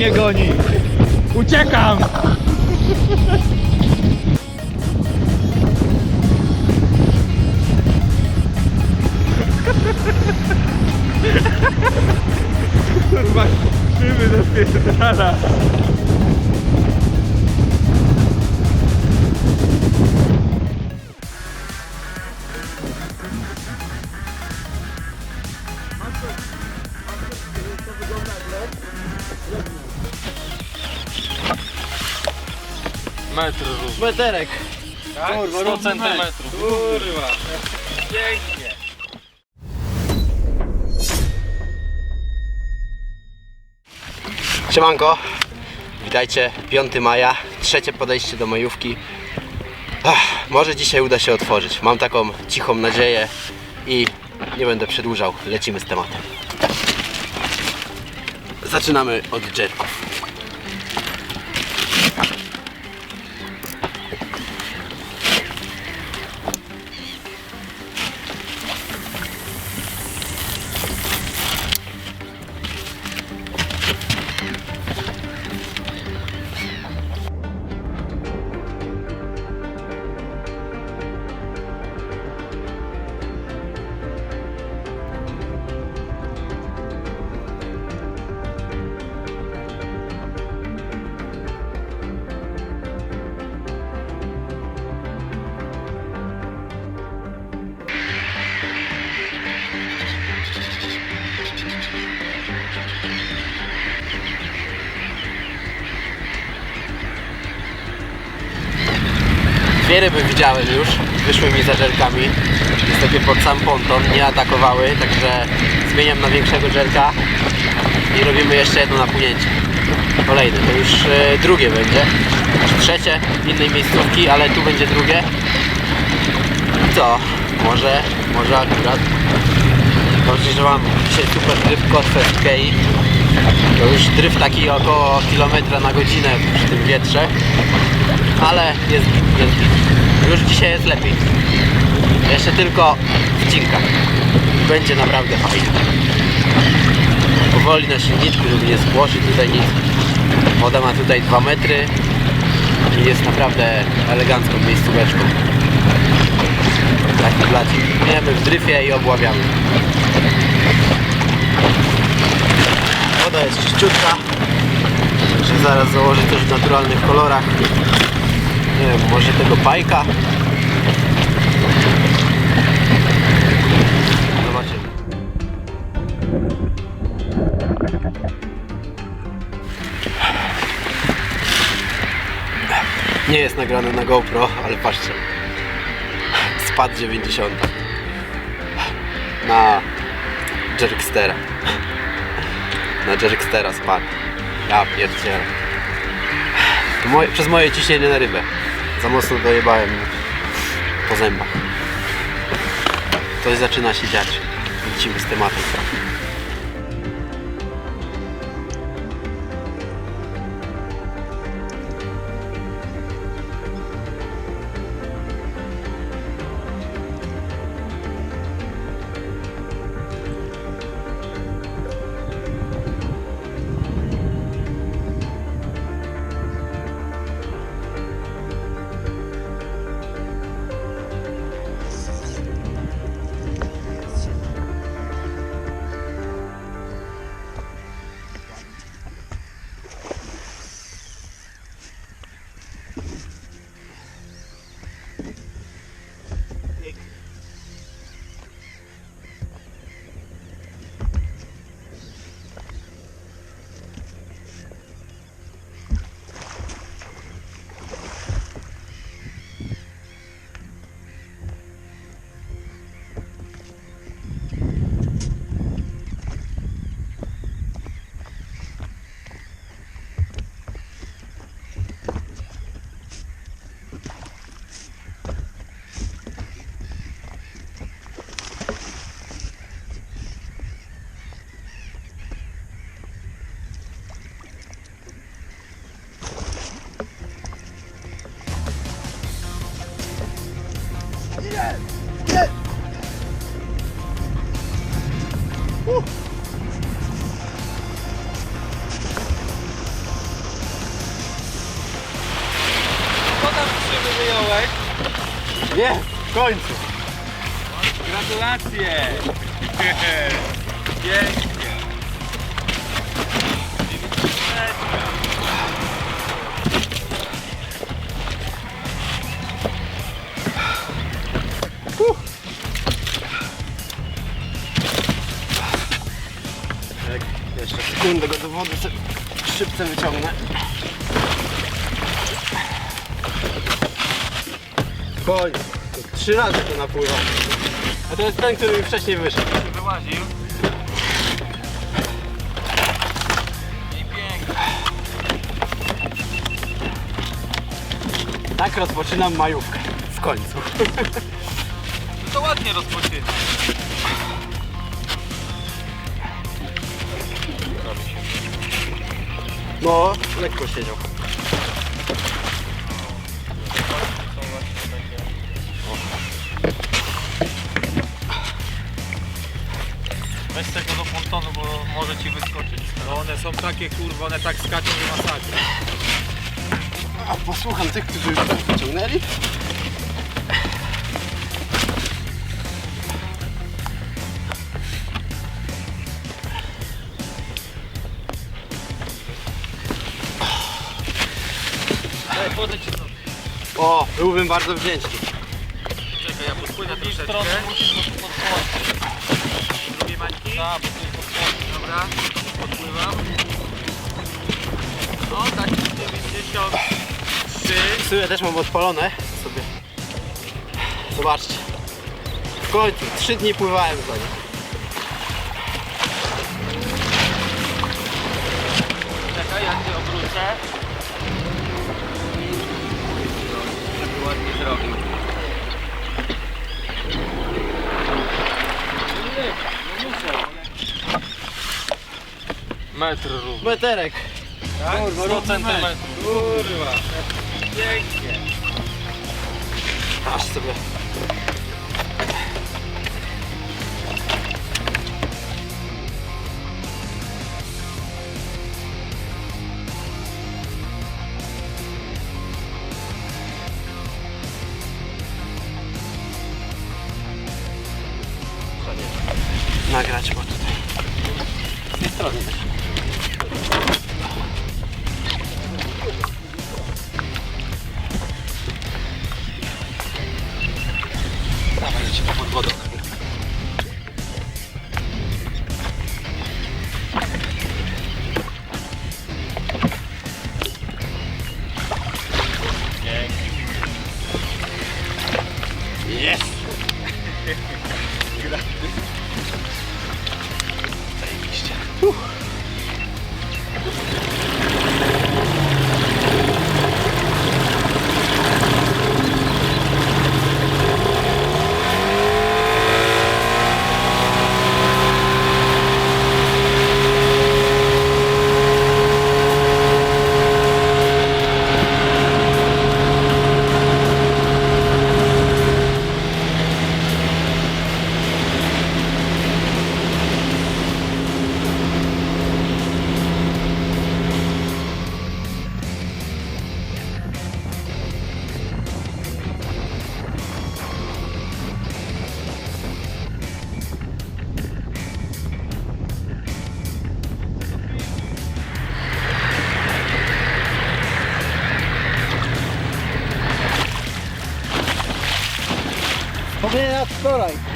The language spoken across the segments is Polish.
Mnie goni. Uciekam! Kurwa, krzywy zapierdala. Metr równy. Meterek. Tak? Kurwa, 100 równy centymetrów. Kurwa. Pięknie. Siemanko. Witajcie, 5 maja, trzecie podejście do majówki. Ach, może dzisiaj uda się otworzyć. Mam taką cichą nadzieję i nie będę przedłużał. Lecimy z tematem. Zaczynamy od jerków. Dwie ryby widziałem już, wyszły mi za żelkami. Niestety pod sam ponton, nie atakowały, także zmieniam na większego żelka i robimy jeszcze jedno napłynięcie. Kolejne, to już e, drugie będzie, trzecie innej miejscówki, ale tu będzie drugie. Co? Może, może akurat. Dobrze, że mam dzisiaj super dryf kotwę z Kei. To już dryf taki około kilometra na godzinę przy tym wietrze ale jest jest. Już dzisiaj jest lepiej. Jeszcze tylko wcinka. Będzie naprawdę fajnie. Powoli na silniczku, żeby nie spłoszyć tutaj nic. Woda ma tutaj 2 metry i jest naprawdę elegancką miejscóweczką. Taki blacik. Mijemy w dryfie i obławiamy. Woda jest czyściutka. Zaraz założę też w naturalnych kolorach nie wiem, może tego bajka? Zobaczymy. Nie jest nagrane na GoPro, ale patrzcie. Spad 90. Na Jerkstera. Na Jerkstera spadł. Ja pierdzielę. Przez moje ciśnienie na rybę. Za mocno dojebałem po zębach. Coś zaczyna się dziać. Lecimy z tematem. Trzy razy to napływa. A to jest ten, który mi wcześniej wyszedł. Wyłaził. I pięknie. Tak rozpoczynam majówkę. W końcu. No to ładnie rozpoczyna. No, lekko siedział. One są takie kurwa, one tak skaczą, że masakra. A posłucham tych, którzy już coś wyciągnęli. Daj, podejdź się O, byłbym bardzo wdzięczny. Czekaj, ja podpłynę troszeczkę. stronę musisz podpłynąć. Mańki? Tak, bo tu jest podpłynąć. Dobra, podpływam. O, tak 93. Psyłę też mam odpalone sobie. Zobaczcie. W końcu, trzy dni pływałem za nim. Czekaj, ja cię obrócę. Ładnie zrobił. Metr równy. Meterek. Tak? Kurwa, 100 równy centymetrów. Kurwa. Pięknie. Aż sobie. Jest! alright.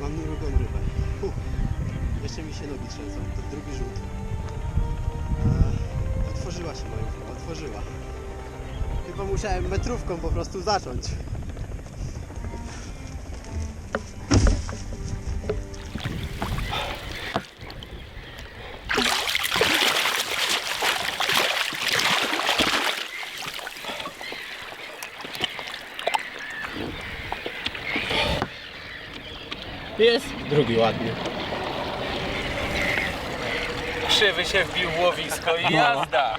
Mam drugą rybę. Huh. Jeszcze mi się nogi trzęsą, to drugi rzut. Eee, otworzyła się majówka, otworzyła. Chyba musiałem metrówką po prostu zacząć. Jest drugi ładny. Krzywy się wbił w łowisko i jazda.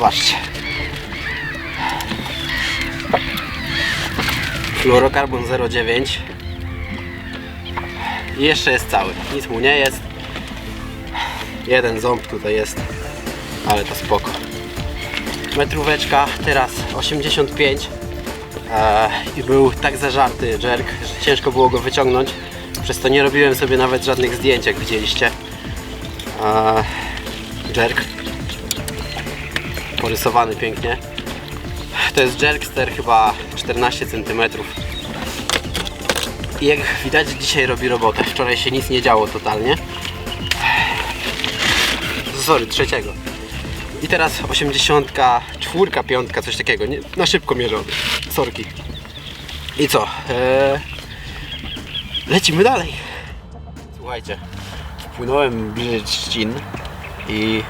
Zobaczcie. Fluorokarbon 0,9 i jeszcze jest cały, nic mu nie jest. Jeden ząb tutaj jest ale to spoko. Metróweczka teraz 85 e, i był tak zażarty jerk, że ciężko było go wyciągnąć. Przez to nie robiłem sobie nawet żadnych zdjęć jak widzieliście. E, jerk porysowany pięknie. To jest Jerkster chyba 14 cm. I jak widać dzisiaj robi robotę. Wczoraj się nic nie działo totalnie. Sorry, trzeciego. I teraz 84, 5, coś takiego. Nie, na szybko mierzony. Sorki. I co? Eee, lecimy dalej. Słuchajcie, wpłynąłem bliżej Trzcin i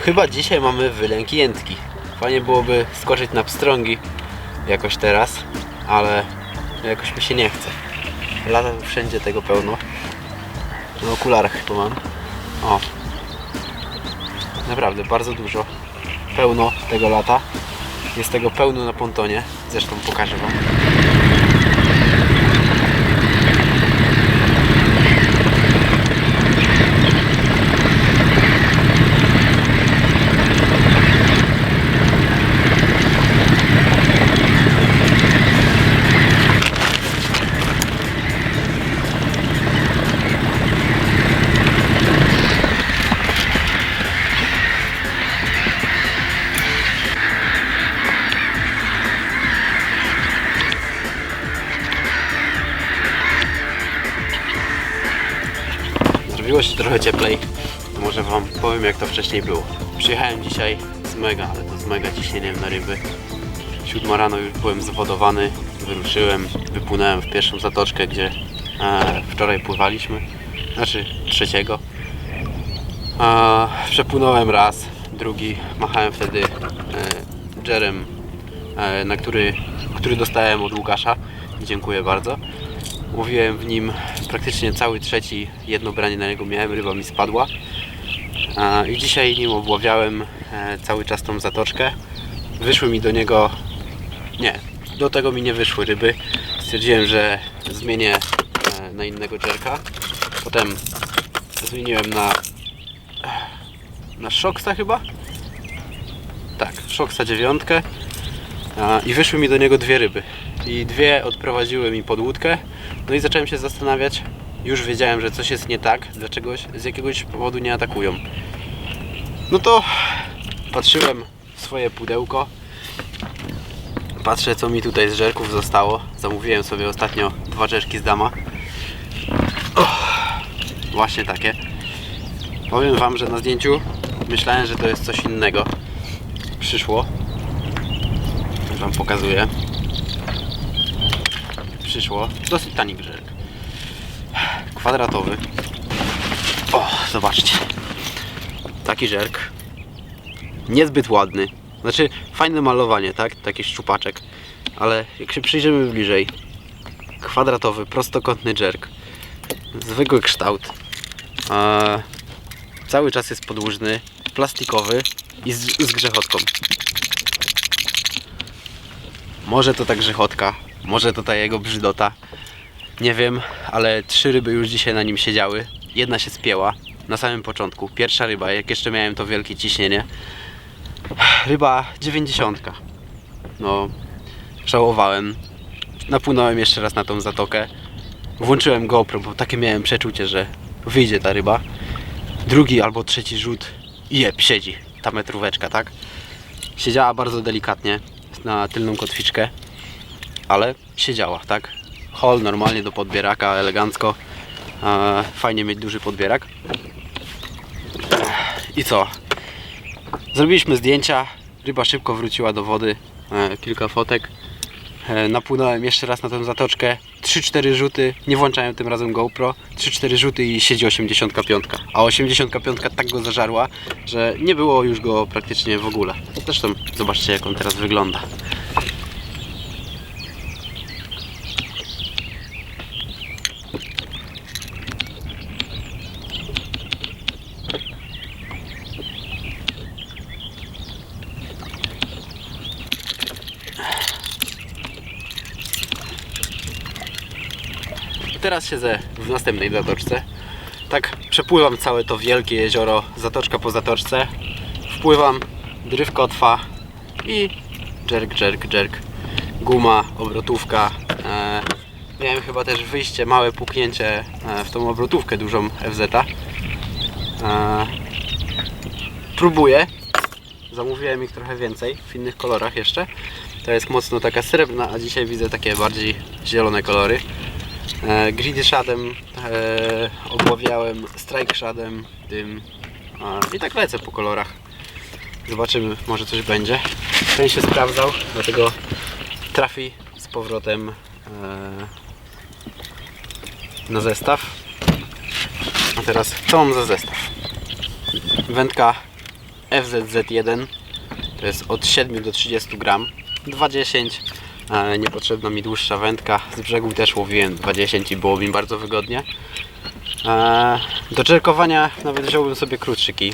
chyba dzisiaj mamy wylęk jętki. Fajnie byłoby skoczyć na pstrągi jakoś teraz, ale jakoś mi się nie chce. Lata tu wszędzie tego pełno. Na okularach chyba mam. O. Naprawdę bardzo dużo. Pełno tego lata. Jest tego pełno na pontonie. Zresztą pokażę Wam. Zrobiło się trochę cieplej. Może Wam powiem jak to wcześniej było. Przyjechałem dzisiaj z mega, ale to z mega ciśnieniem na ryby. Siódma rano już byłem zawodowany, wyruszyłem, wypłynąłem w pierwszą zatoczkę, gdzie e, wczoraj pływaliśmy, znaczy trzeciego. E, przepłynąłem raz, drugi, machałem wtedy e, jerem, e, na który, który dostałem od Łukasza. Dziękuję bardzo. Łowiłem w nim praktycznie cały trzeci, jedno branie na niego miałem, ryba mi spadła. I dzisiaj nim obławiałem e, cały czas tą zatoczkę. Wyszły mi do niego, nie, do tego mi nie wyszły ryby. Stwierdziłem, że zmienię e, na innego jerka. Potem zmieniłem na na Shocksa chyba? Tak, Shocksa dziewiątkę. I wyszły mi do niego dwie ryby. I dwie odprowadziły mi pod łódkę. No i zacząłem się zastanawiać. Już wiedziałem, że coś jest nie tak, dlaczego z jakiegoś powodu nie atakują. No to patrzyłem w swoje pudełko. Patrzę, co mi tutaj z żerków zostało. Zamówiłem sobie ostatnio dwa żerki z dama. Och, właśnie takie. Powiem Wam, że na zdjęciu myślałem, że to jest coś innego. Przyszło. Wam pokazuję. Przyszło. Dosyć tani grzech. Kwadratowy. O, zobaczcie. Taki żerk. Niezbyt ładny. Znaczy, fajne malowanie, tak? Taki szczupaczek. Ale jak się przyjrzymy bliżej. Kwadratowy, prostokątny żerk. Zwykły kształt. Eee, cały czas jest podłużny, plastikowy i z, z grzechotką. Może to ta grzechotka, może to ta jego brzydota. Nie wiem, ale trzy ryby już dzisiaj na nim siedziały. Jedna się spięła na samym początku. Pierwsza ryba, jak jeszcze miałem to wielkie ciśnienie. Ryba 90. No, żałowałem. Napłynąłem jeszcze raz na tą zatokę. Włączyłem GoPro, bo takie miałem przeczucie, że wyjdzie ta ryba. Drugi albo trzeci rzut i jeb, siedzi. Ta metróweczka, tak? Siedziała bardzo delikatnie na tylną kotwiczkę, ale siedziała, tak? Hol normalnie do podbieraka, elegancko. E, fajnie mieć duży podbierak. I co? Zrobiliśmy zdjęcia, ryba szybko wróciła do wody, e, kilka fotek. E, napłynąłem jeszcze raz na tę zatoczkę, 3-4 rzuty, nie włączałem tym razem GoPro, 3-4 rzuty i siedzi 85. A 85 tak go zażarła, że nie było już go praktycznie w ogóle. Zresztą zobaczcie jak on teraz wygląda. Teraz siedzę w następnej zatoczce. Tak przepływam całe to wielkie jezioro, zatoczka po zatoczce. Wpływam, drywko trwa i jerk, jerk, jerk. Guma, obrotówka. E, miałem chyba też wyjście, małe puknięcie e, w tą obrotówkę dużą FZ. E, próbuję. Zamówiłem ich trochę więcej, w innych kolorach jeszcze. To jest mocno taka srebrna, a dzisiaj widzę takie bardziej zielone kolory. E, Greedy Shadem e, obławiałem, Strike Shadem tym a, i tak lecę po kolorach. Zobaczymy, może coś będzie. Ten się sprawdzał, dlatego trafi z powrotem e, na zestaw. A teraz co mam za zestaw? Wędka FZZ1 to jest od 7 do 30 gram 2,10 e, niepotrzebna mi dłuższa wędka. Z brzegu też łowiłem 2,10 i było mi bardzo wygodnie. E, do czerkowania nawet wziąłbym sobie krótszy kij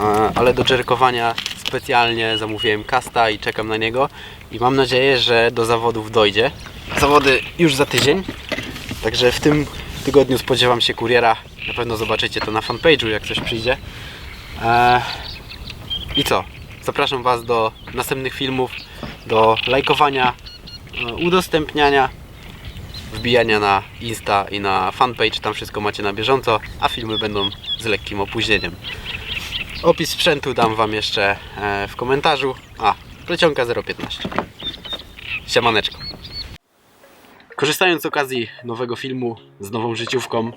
e, ale do czerkowania specjalnie zamówiłem kasta i czekam na niego. I mam nadzieję, że do zawodów dojdzie. Zawody już za tydzień. Także w tym tygodniu spodziewam się kuriera. Na pewno zobaczycie to na fanpage'u jak coś przyjdzie. E, i co? Zapraszam Was do następnych filmów, do lajkowania, e, udostępniania, wbijania na Insta i na fanpage, tam wszystko macie na bieżąco, a filmy będą z lekkim opóźnieniem. Opis sprzętu dam Wam jeszcze e, w komentarzu. A, plecionka 015. Siemaneczko. Korzystając z okazji nowego filmu z nową życiówką,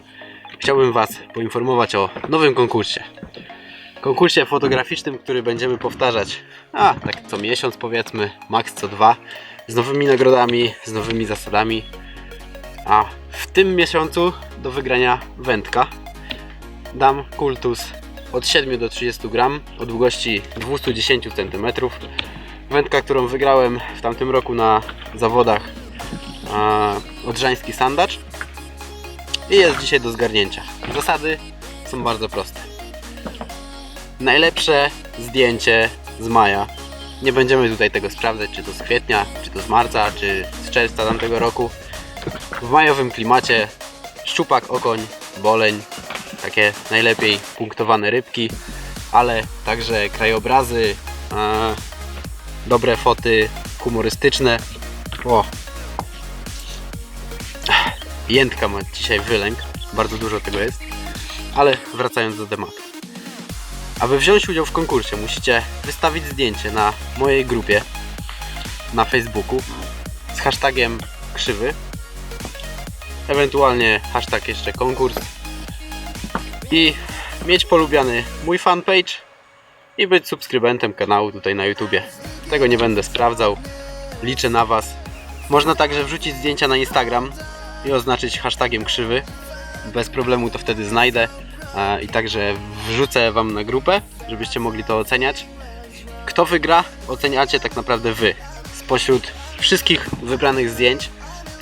chciałbym Was poinformować o nowym konkursie konkursie fotograficznym, który będziemy powtarzać, a tak co miesiąc powiedzmy, maks co dwa, z nowymi nagrodami, z nowymi zasadami. A w tym miesiącu do wygrania wędka dam kultus od 7 do 30 gram o długości 210 cm. Wędka, którą wygrałem w tamtym roku na zawodach a, odrzański sandacz i jest dzisiaj do zgarnięcia. Zasady są bardzo proste najlepsze zdjęcie z maja. Nie będziemy tutaj tego sprawdzać, czy to z kwietnia, czy to z marca, czy z czerwca tamtego roku. W majowym klimacie szczupak, okoń, boleń, takie najlepiej punktowane rybki, ale także krajobrazy, e, dobre foty, humorystyczne. O! Jętka ma dzisiaj wylęk, bardzo dużo tego jest. Ale wracając do tematu. Aby wziąć udział w konkursie, musicie wystawić zdjęcie na mojej grupie na Facebooku z hashtagiem krzywy. Ewentualnie hashtag jeszcze konkurs. I mieć polubiany mój fanpage i być subskrybentem kanału tutaj na YouTubie. Tego nie będę sprawdzał. Liczę na Was. Można także wrzucić zdjęcia na Instagram i oznaczyć hashtagiem krzywy. Bez problemu to wtedy znajdę e, i także wrzucę Wam na grupę, żebyście mogli to oceniać. Kto wygra, oceniacie tak naprawdę Wy. Spośród wszystkich wybranych zdjęć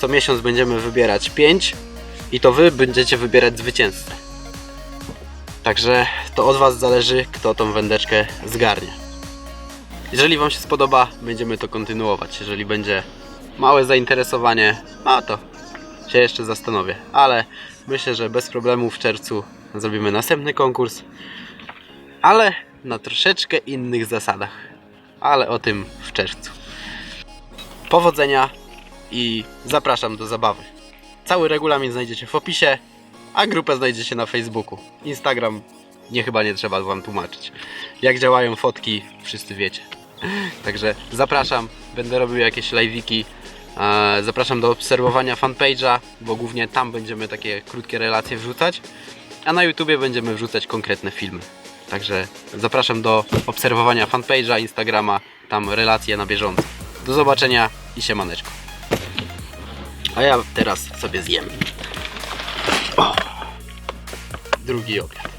co miesiąc będziemy wybierać 5 i to Wy będziecie wybierać zwycięzcę. Także to od Was zależy, kto tą wędeczkę zgarnie. Jeżeli Wam się spodoba, będziemy to kontynuować. Jeżeli będzie małe zainteresowanie, no to się jeszcze zastanowię. Ale myślę, że bez problemu w czerwcu zrobimy następny konkurs. Ale na troszeczkę innych zasadach. Ale o tym w czerwcu. Powodzenia i zapraszam do zabawy. Cały regulamin znajdziecie w opisie, a grupę znajdziecie na Facebooku. Instagram nie chyba nie trzeba wam tłumaczyć. Jak działają fotki, wszyscy wiecie. Także zapraszam, będę robił jakieś live'iki. E, Zapraszam do obserwowania fanpage'a, bo głównie tam będziemy takie krótkie relacje wrzucać, a na YouTubie będziemy wrzucać konkretne filmy. Także zapraszam do obserwowania fanpage'a, Instagrama, tam relacje na bieżąco. Do zobaczenia i siemaneczko. A ja teraz sobie zjem. O, drugi obiad.